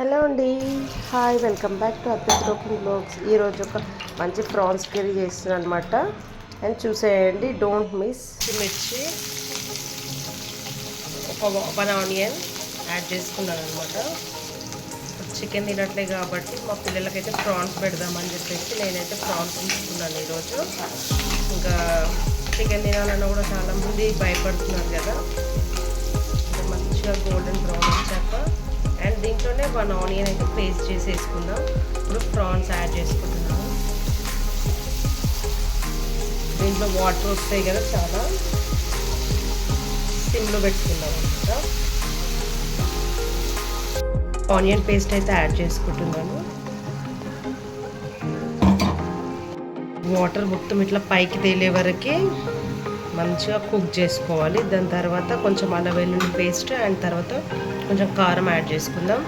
Hello అండి. Hi welcome back to Arpit rocking vlogs. ఈరోజు ఒక మంచి ప్రాన్స్ కర్రీ చేస్తున్నాను అనమాట అండ్ చూసేయండి డోంట్ మిస్. మిర్చి ఒక వన్ ఆనియన్ యాడ్ చేసుకున్నాను అనమాట చికెన్ తినట్లే కాబట్టి మా పిల్లలకైతే ప్రాన్స్ పెడదామని చెప్పేసి నేనైతే ప్రాన్స్ తీసుకున్నాను ఈరోజు. ఇంకా చికెన్ తినాలన్నా కూడా చాలామంది భయపడుతున్నారు కదా. మంచిగా గోల్డెన్ వన్ ఆనియన్ అయితే పేస్ట్ చేసి వేసుకుందాం ఇప్పుడు ప్రాన్స్ యాడ్ చేసుకుంటున్నాము. దీంట్లో వాటర్ వస్తాయి కదా చాలా. సిమ్లో పెట్టుకుందాం అనమాట ఆనియన్ పేస్ట్ అయితే యాడ్ చేసుకుంటున్నాను. వాటర్ మొత్తం ఇట్లా పైకి తేలే వరకే మంచిగా కుక్ చేసుకోవాలి. దాని తర్వాత కొంచెం అల్లం వెల్లుల్లి పేస్ట్ అండ్ తర్వాత కొంచెం కారం యాడ్ చేసుకుందాం.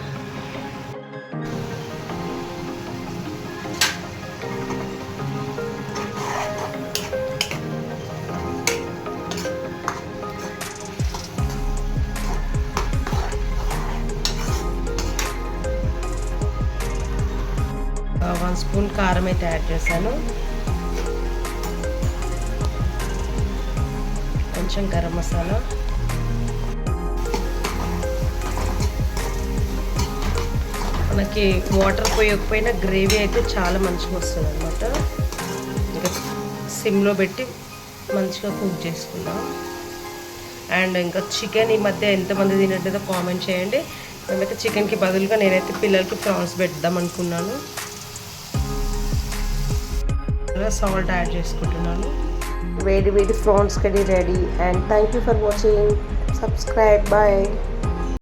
వన్ స్పూన్ కారం అయితే యాడ్ చేశాను. కొంచెం గరం మసాలా. మనకి వాటర్ పోయకపోయినా గ్రేవీ అయితే చాలా మంచిగా వస్తుంది అనమాట ఇంకా సిమ్లో పెట్టి మంచిగా కుక్ చేసుకుందాం. అండ్ ఇంకా చికెన్ ఈ మధ్య ఎంతమంది తినట్లేదో కామెంట్ చేయండి. మేమైతే చికెన్కి బదులుగా నేనైతే పిల్లలకి ప్రాన్స్ పెడదాం అనుకున్నాను. సాల్ట్ యాడ్ చేసుకుంటున్నాను. వేడి వేడి prawns curry ready. And thank you for watching subscribe bye